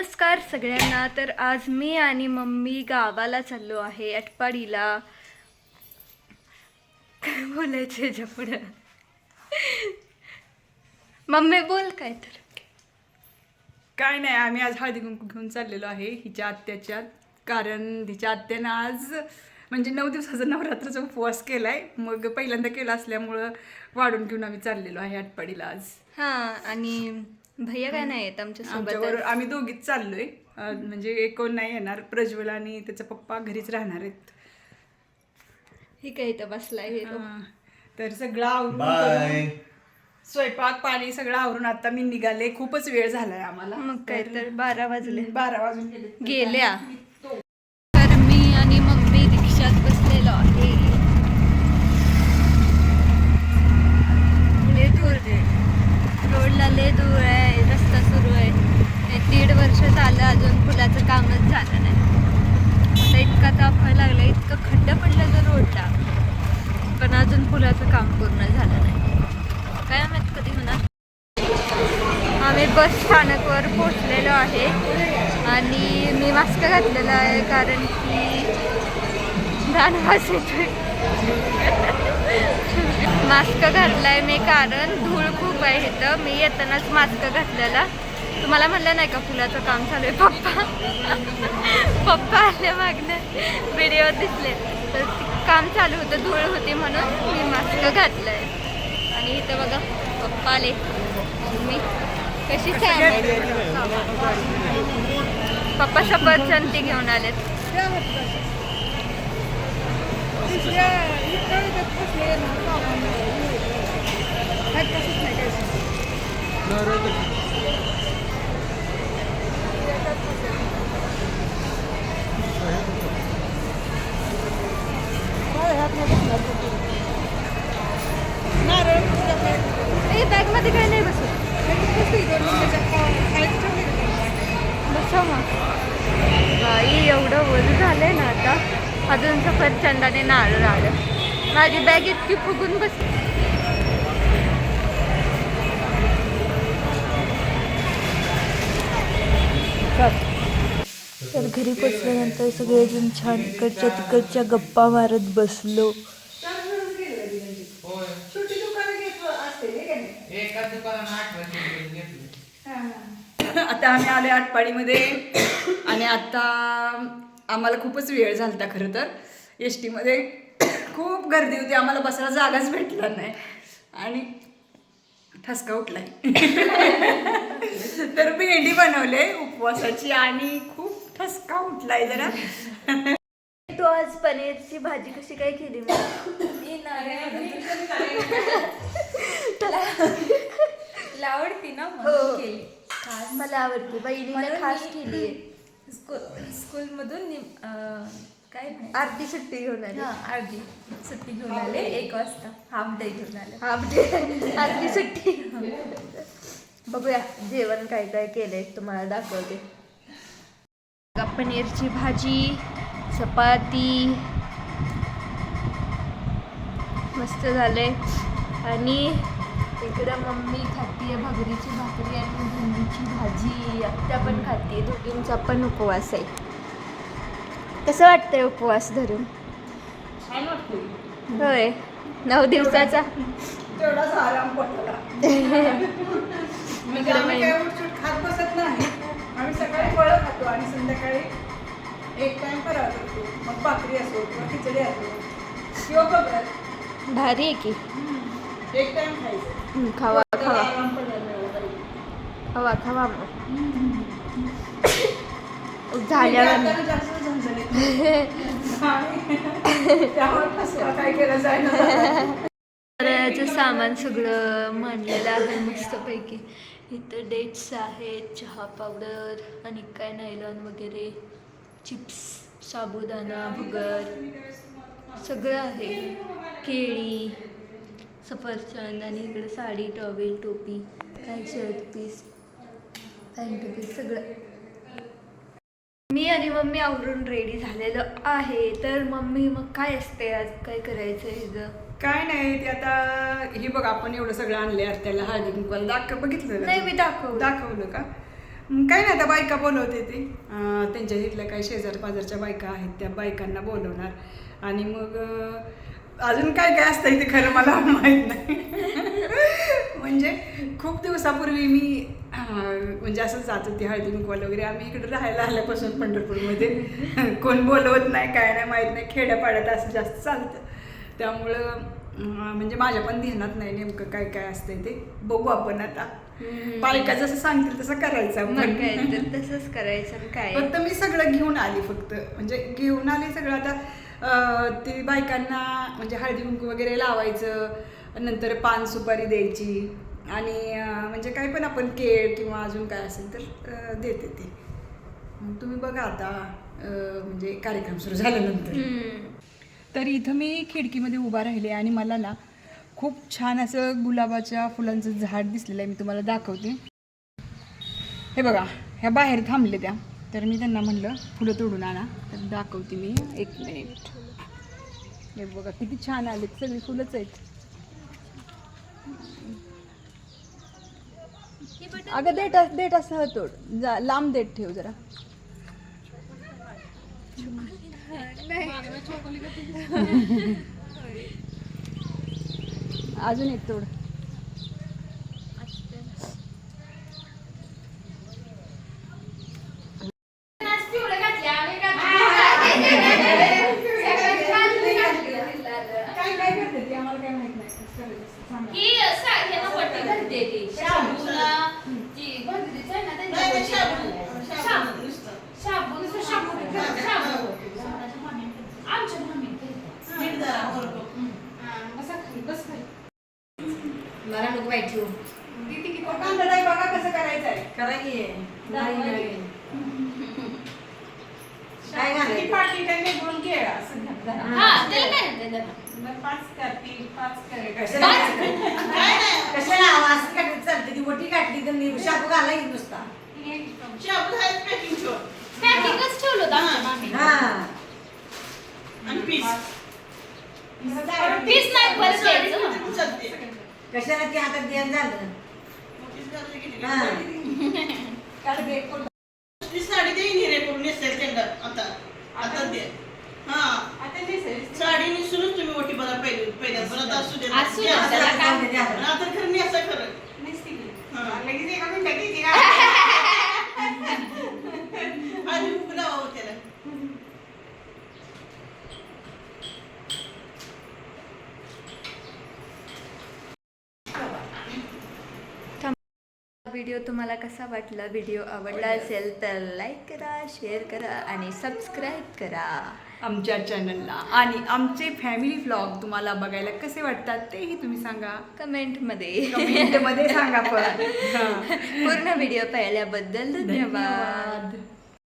नमस्कार सगळ्यांना. तर आज मी आणि मम्मी गावाला चाललो आहे अटपाडीला. काय बोलायचं पुढं मम्मी बोल काय तर. काय नाही आम्ही आज हळदी कुंकू घेऊन चाललेलो आहे हिच्या आत्याच्या. कारण तिच्या आत्यानं आज म्हणजे नऊ दिवसाचा नवरात्राचा उपवास केलाय. मग पहिल्यांदा केला असल्यामुळं वाढून घेऊन आम्ही चाललेलो आहे आटपाडीला आज. हां आणि भैया काय नाही येत आमच्यासोबत आम्ही दोघीच चाललोय. अं, म्हणजे एक कोण नाही येणार. प्रज्वल आणि त्याचा पप्पा घरीच राहणार आहेत. हे काय इथं बसलाय हे. अं, तर सगळं आवरून बाय करून, स्वयंपाक पाणी सगळं आवरून आता मी निघाले. खूपच वेळ झालाय आम्हाला. मग काय तर बारा वाजले. बारा वाजून गेले. गेल्या तर मी आणि मम्मी रिक्षात बसलेलो आहे लय दूर रोडला लय दूर आहे रस्ता सुरू आहे हे दीड वर्ष झालं अजून पुलाचं कामच झालं नाही. आता इतका ताप व्हायला लागला इतकं खड्डा पडला तर रोडला. पण अजून पुलाचं काम पूर्ण झालं नाही. काय माहीत कधी होणार. आम्ही बस स्थानकवर पोचलेलो आहे. आणि मी मास्क घातलेला आहे कारण की जाणवास येतोय. मास्क घातलाय मी कारण धूळ खूप आहे इथं. मी येतानाच मास्क घातलेला. तुम्हाला म्हणलं नाही का फुलाचं काम चालू आहे? पप्पा. पप्पा आल्या मागणं व्हिडिओ दिसले. तर काम चालू होतं धूळ होती म्हणून मी मास्क घातलं आहे आणि इथं बघा पप्पा आले. मी कशी छान पप्पा सफरचंद ती घेऊन आलेत. ए बॅगमध्ये काही नाही बसू बसा मग. बाई एवढं वजन झालंय ना आता. अजून सफरचंदाने नारळ आलं. माझी बॅग इतकी फुगून बसली. तर घरी पोचल्यानंतर सगळेजण छान इकडच्या तिकडच्या गप्पा मारत बसलो. आता आम्ही आलो आटपाडीमध्ये आणि आता आम्हाला खूपच वेळ झालता खरं तर. एस टीमध्ये. खूप गर्दी होती. आम्हाला बसायला जागाच भेटला नाही. आणि ठसका उठलाय तर भेंडी बनवले उपवासाची आणि खूप ठसका उठलाय जरा. तू आज पनीरची भाजी कशी काय केली आवडती ना हो. मला आवडते. म्हणून खास केली स्कूल स्कूलमधून काय? अर्धी सुट्टी घेऊन आली. हा अर्धी सुट्टी घेऊन आले. एक वाजता. हाफ डे घेऊन आले. Half day. अर्धी सुट्टी. बघूया जेवण काय काय केलंय तुम्हाला दाखवते. पनीरची भाजी चपाती. मस्त झाले आणि इकडं मम्मी खातीये भगरीची भाकरी आणि भेंडीची भाजी. आत्या पण खाते दोघींचा पण उपवास आहे. कसं वाटतंय उपवास धरून? होय. नऊ दिवसाचा? तेवढाच आराम पडला इकडे आम्ही बाई. काय उठसूट खात बसत नाही. आम्ही सकाळी फळं खातो आणि संध्याकाळी एक टाइम फराळ करतो. मग भाकरी असो किंवा खिचडी असो. किंवा बघत भारी आहे की. एक टाइम खायचं. खावा खावा. खावा खावा. मग झाल्यावर याचं सामान सगळं मांडलेलं आहे मस्तपैकी. इथं डेट्स आहेत चहा पावडर आणि काय नायलॉन वगैरे चिप्स साबुदाणा भगर सगळं आहे. केळी सफरचंद आणि इकडे साडी टॉवेल टोपी काय शर्ट पीस पॅन्ट पीस सगळं. मी आणि मम्मी आवरून रेडी झालेलो आहे. तर मम्मी मग काय असते आज? काय करायचं हिचं? काय नाही ते आता हे बघ आपण एवढं सगळं आणलंय त्याला हळदी कुंकवाला दाख बघितलं नाही? मी दाखव दाखवलं का? काय नाही आता बायका बोलवते ते. त्यांच्या इथल्या काही शेजार पाजारच्या बायका आहेत त्या बायकांना बोलवणार. आणि मग अजून काय काय असतं ते खरं मला माहीत नाही. म्हणजे खूप दिवसापूर्वी मी म्हणजे असं जात होती हळदी कुंकवाला वगैरे. आम्ही इकडे राहायला आल्यापासून पंढरपूरमध्ये. कोण बोलवत नाही काय नाही माहीत नाही. खेड्यापाड्यात असं जास्त चालतं. त्यामुळं म्हणजे माझ्या पण ध्यानात नाही नेमकं काय काय असतंय ते. बघू आपण आता. बायका जसं सांगतील तसं करायचं मग आपण. काय तर तसंच करायचं काय? फक्त मी सगळं घेऊन आली फक्त. म्हणजे घेऊन आले सगळं. आता ते बायकांना म्हणजे हळदी कुंकू वगैरे लावायचं. नंतर पान सुपारी द्यायची. आणि म्हणजे काही पण आपण केळ किंवा अजून काय असेल तर देते ते. मग तुम्ही बघा आता म्हणजे कार्यक्रम सुरू झाल्यानंतर. तर इथं मी खिडकीमध्ये उभा राहिले आणि मला ना खूप छान असं गुलाबाच्या फुलांचं झाड दिसलेलं आहे मी तुम्हाला दाखवते. हे बघा ह्या बाहेर थांबले त्या. तर मी त्यांना म्हणलं फुलं तोडून आणा. तर दाखवते मी एक मिनिट. हे बघा किती छान आलेत सगळी फुलंच आहेत. अगं अस- देठ असं तोड. जा लांब देठ ठेव जरा. अजून एक तोड काय काय करते ती आम्हाला काय माहीत नाही मला नको माहिती हो. कांदा नाही बघा कसं करायचं आहे काय घालायचं? काय. पाच करतील पाच करे कशाला? कशाला आवाज काढत चालते? ती मोठी काढली तर मी शाबू घाला की नुसता. हा कशाला ती हातात ध्यान झालं? हा. काढ दे, कोण- ती साडी दे हिरे करून नेसेल त्यांना आता आता दे हा आता दिसेल. साडी नेसूनच तुम्ही मोठी बघा पहिले पहिल्या परत असू दे असू दे. त्याला काय? पण आता खरं नेसती की. हा. लगेच एका मिनिटात येते का? आधी उभं लावावं त्याला व्हिडिओ तुम्हाला कसा वाटला? व्हिडिओ आवडला असेल तर लाईक करा शेअर करा आणि सबस्क्राईब करा. आमच्या चॅनलला आणि आमचे फॅमिली व्लॉग तुम्हाला बघायला कसे वाटतात तेही तुम्ही सांगा. कमेंटमध्ये कमेंटमध्ये सांगा पण. पूर्ण व्हिडिओ पाहिल्याबद्दल धन्यवाद.